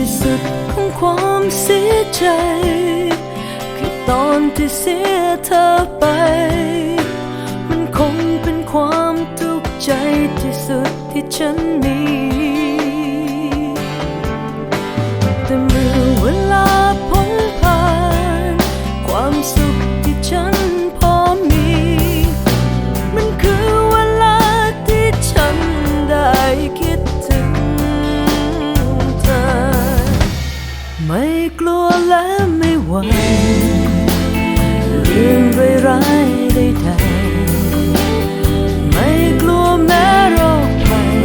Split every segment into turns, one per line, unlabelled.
ที่สุดของความเสียใจ คือตอนที่เสียเธอไป มันคงเป็นความทุกข์ใจที่สุดที่ฉันมีายใดๆไม่กลัวแม้โรคภัย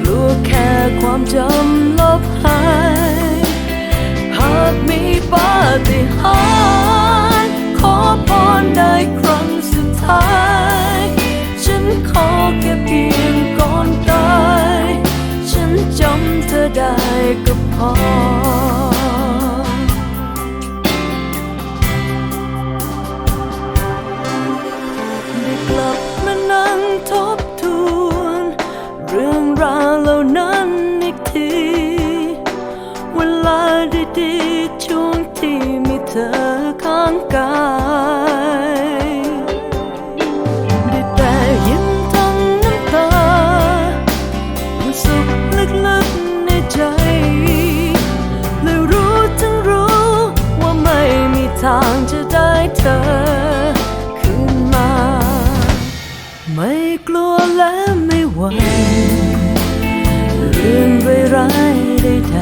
กลัวแค่ความเจ้า ดีช่วงที่มีเธอข้างกายได้แต่ยิ้มทั้งน้ำตามันสุขลึกๆในใจและรู้ทั้งรู้ว่าไม่มีทางจะได้เธอคืนมา ไม่กลัวและไม่หวั่นเรื่องร้ายๆใด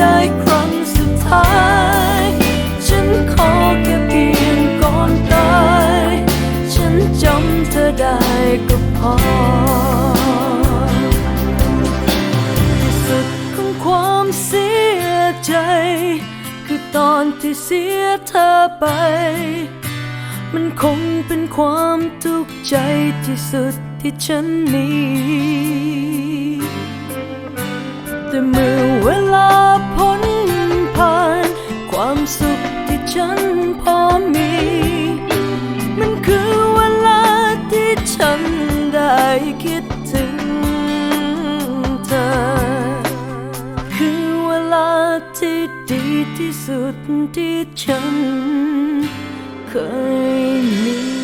ได้ครั้งสุดท้าย ฉันขอแค่เพียงก่อนตาย ฉันจำเธอได้ก็พอ ที่สุดของความเสียใจ คือตอนที่เสียเธอไป มันคงเป็นความทุกข์ใจที่สุดที่ฉันมีแต่เมื่อเวลา คิดถึงเธอ คือเวลาที่ดีที่สุดที่ฉันเคยมี